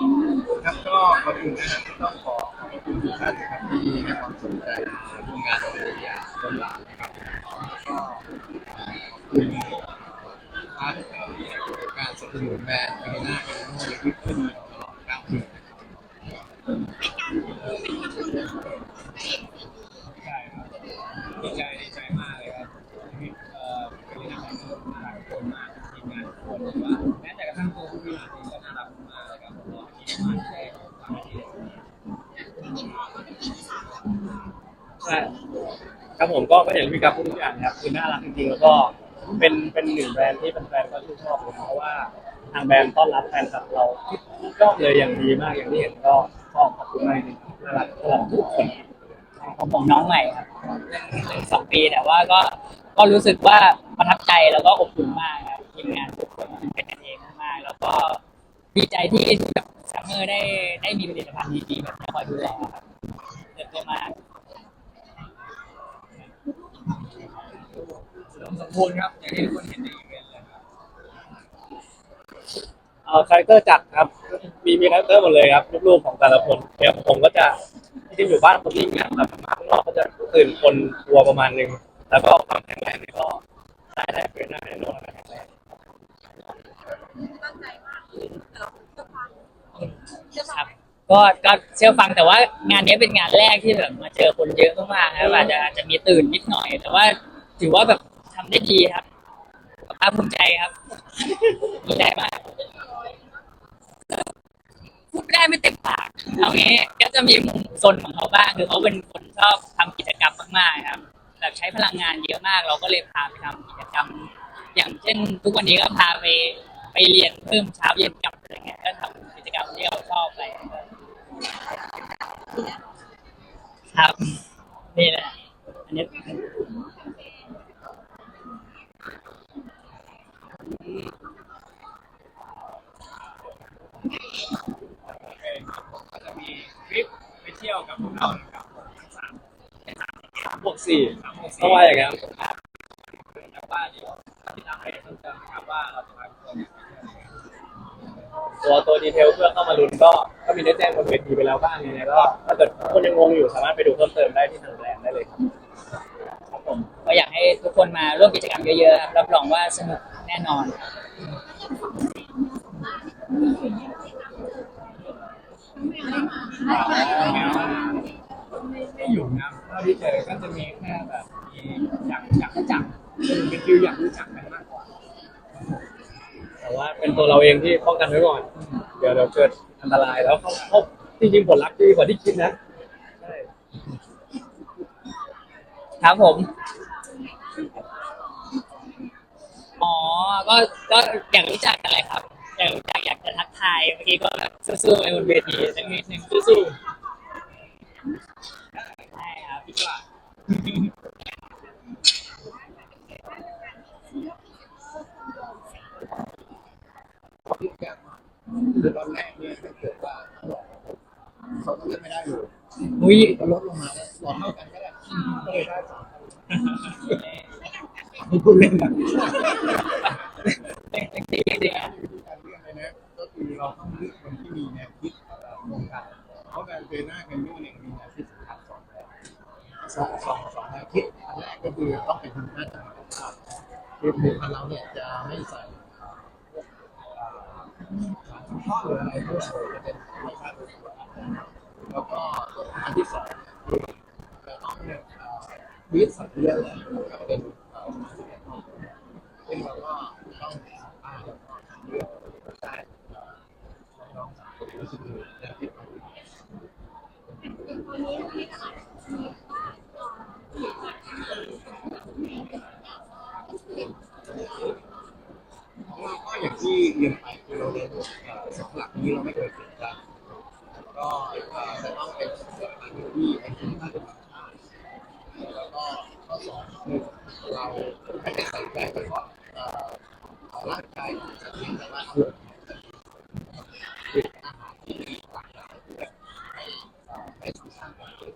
ครับก็ขอบคุณนะครับต้องขอขอบคุณทุกท่านนะครับที่ให้ความสนใจร่วมงานเรียนต้นหลานนะครับก็ขอบคุณท่านการสนับสนุนแบรนด์พีน่าเอโน่และวิปเปอร์ตลอด9ปีใช่ครับดีใจดีใจมากเลยครับที่เอ่อเป็นนักการเมืองหลายคนมากทีมงานทุกคนหรือว่าแม้แต่กระทั่งตัวผู้บริหารเองก็น่ารักมากเลยครับผมก็ที่มาได้ทำหน้าที่ในตรงนี้ ใช่ ครับผมก็ก็อย่างที่พี่กับพูดทุกอย่างนะครับคือน่ารักจริงๆแล้วก็เป็นเป็นหนึ่งแบรนด์ที่แฟนๆก็ชื่นชอบเลยเพราะว่าทางแบรนด์ต้อนรับแฟนคลับเราทุกรอบเลยอย่างดีมากอย่างที่เห็นก็ชอบขอบคุณมากจริงๆน่ารักสำหรับทุกคน ของผมน้องใหม่ครับสองปีแต่ว่าก็ก็รู้สึกว่าประทับใจแล้วก็อบอุ่นมากครับทีมงานทุกคนเป็นกันเองมากๆแล้วก็ดีใจที่แบบซัมเมอร์ได้ได้มีผลิตภัณฑ์ดีๆแบบนี้คอยดูแลครับเติบโตมา สริมสมบูรณ์ครับอย่างที่ทุกคนเห็นในอีเวนต์เลยครับเอ่อคาแรคเตอร์จัดครับ มีมีคาแรคเตอร์หมดเลยครับรูปๆของแต่ละคนเดี๋ยวผมก็จะที่อยู่บ้านคนที่งานแบบมาข้างนอกก็จะตื่นคนตัวประมาณนึงแล้วก็ความแข็งแรงนี่ก็ได้ได้เป็นหน้าแน่นอนแข็งแรงตั้งใจมากแต่เราเชื่อฟังเชื่อคฟัรังบก็ก็เชื่อฟังแต่ว่างานนี้เป็นงานแรกที่แบบมาเจอคนเยอะมากๆครับอาจจะอาจจะมีตื่นนิดหน่อย แต่ว่าถือว่าแบบ ได้ดีครับภาคภูมิใจครับดีใจมากพูดไม่ได้ไม่เต็มปากเอางี้ก็จะมีมุมซนของเขาบ้างคือเขาเป็นคนชอบทำกิจกรรมมากๆครับแบบใช้พลังงานเยอะมาก เราก็เลยพาไปทำกิจกรรม อย่างเช่น ทุกวันนี้ก็พาไปไปเรียนเพิ่มเช้าเย็นกลับอะไรเงี้ยก็ทำกิจกรรมที่เราชอบไปครับนี่แหละอันนี้ ก็จะมีทริปไป เที่ยวกับพวกเรานะครับสามบวกสี่สามหกต้องสี่ว่าอย่างนั้นแต่ว่าเดี๋ยวติดตามให้เพิ่มเติมนะครับว่าเราจะพาทุกคนเนี่ยไปเที่ยวไหนตัวตัวดีเทลเพื่อเข้ามาลุ้นก็ก็มีได้แจ้งบนเวทีไปแล้วบ้างยังไงก็ถ้าเกิดคนยังงงอยู่สามารถไปดูเพิ่มเติมได้ที่ทางแบรนด์ได้เลยครับครับผมก็อยากให้ทุกคนมาร่วมกิจกรรมเยอะๆครับรับรองว่าสนุกแน่นอนครับ ไม่อยู่นะเท่าที่เจอก็จะมีแค่แบบมีอยากอยากรู้จักเป็นฟิลอยากรู้จักกันมากกว่าแต่ว่าเป็นตัวเราเองที่ป้องกันไว้ก่อน เดี๋ยวเดี๋ยวเกิดอันตรายแล้วเขาเขาจริงๆผลลัพธ์ดีกว่าที่คิดนะใช่ครับผม อ๋อ ก็ ก็อยากรู้จักกันเลยครับ อยากรู้จักอยากจะทักทายเมื่อกี้ก็แบบสู้ๆไปบนเวทีสักนิดหนึ่งสู้ๆใช่ครับดีกว่าคือตอนแรกเนี่ยถ้าเกิดว่าเขาเลือกไม่ได้เลยอุ้ยก็ลดลงมาหลอดเท่ากันก็ได้ก็เลยได้สามไม่พูดเล่นนะเป็นเป็นดีดีอะการเเราต้องเลือกคนที่มีแนวคิดตรงกันเพราะการเป็นหน้ากันยุ่เนี่ยมีแนวคิดสำคัญสองแบบสองสองสองแนวคิดอันแรกก็คือต้องเป็นคุณค่าทางสุขภาพคือผลิตภัณฑ์เราเนี่ยจะไม่ใส่สารข้อหรืออะไรพวกนี้จะเป็นธรรมชาติแล้วก็อันที่สองคือจะต้องเนี่ยวิสัตว์เลี้ยงเลยก็เป็นเอ่อซึ่งเราก็ต้องอ่านแล้วก็ทำเรื่องได้ลองสามคนรู้สึ ก็อย่างที่เรียนไปคือเราเรียนสองหลักนี้เราไม่เคยเปลี่ยนกันก็จะต้องเป็นสถานที่เป็นคุณค่าทางธรรมชาติแล้วก็ข้อสองคือเราไม่ได้ใส่ใจเฉพาร่างกายของสัตว์เลี้ยงแต่ว่าเอาคืออาหารที่มีหลากหลายเพื่อให้ให้สร้างความสุข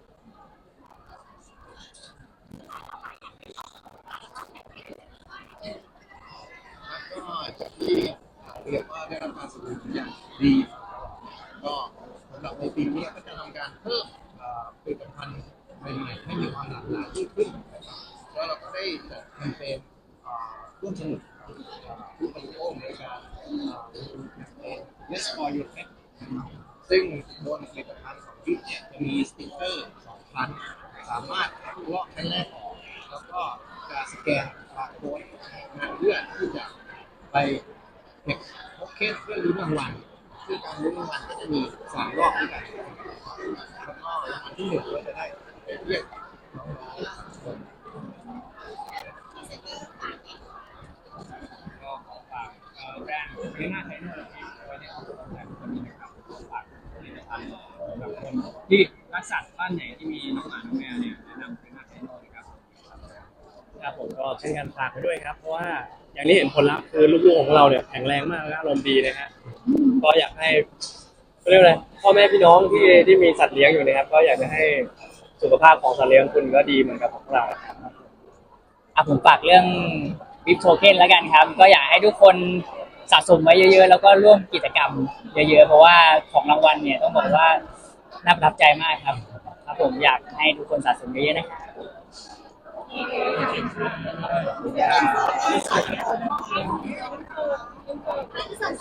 แล้วก็จากที่เรียกว่าได้รับการสนับสนุนอย่างดีปีนี้ก็จะทำการเพิ่มเอ่อผลิตภัณฑ์ใหม่ๆให้มีความหลากหลายยิ่งขึ้นแล้วเราก็ได้จัดแคมเปญเอ่อร่วมสนุกกับผู้บริโภคในการเอ่อมีแคมเปญ Yes for Your Pet นะครับซึ่งบนผลิตภัณฑ์ของบิ๊กเนี่ยจะมีสติ๊กเกอร์สองชั้นสามารถลอกชั้นแรกออกแล้วก็จะสแกนบาร์โค้ดมาเพื่อที่จะไปเก็บโทเคเพื่อลุ้นรางวัล ซึ่การลุ้นรางวัลก็จะมีสามรอบด้วยกันแล้วก็รางวัลที่หนึ่งก็จะได้ไปเรียกน้องๆสามคนก็ขอฝากเอ่อแบรนด์เรียน่าไทเนอร์ที่ไว้ในอ้อมอกอ้อมใจทุกคนนี้นะครับขอฝากผลิตภัณฑ์กับคนที่รักสัตว์บ้านไหนที่มีน้องหมาน้องแมวเนี่ยแนะนำเรียน่าไทเนอร์นะครับ ครับผมก็เช่นกันฝากไปด้วยครับ เพราะว่าอย่างที่เห็นผลลัพธ์คือลูกๆของเราเนี่ยแข็งแรงมากและอารมณ์ดีนะฮะ ก็อยากให้เขาเรียกอะไรพ่อแม่พี่น้องที่ที่มีสัตว์เลี้ยงอยู่นะครับ ก็อยากจะให้สุขภาพของสัตว์เลี้ยงคุณก็ดีเหมือนกับของเราครับอะผมฝากเรื่องวิปโทเค็นแล้วกันครับ ก็อยากให้ทุกคนสะสมไว้เยอะๆ แล้วก็ร่วมกิจกรรมเยอะๆ เพราะว่าของรางวัลเนี่ยต้องบอกว่าน่าประทับใจมากครับครับผมอยากให้ทุกคนสะสมเยอะๆนะครับที่สำคัญ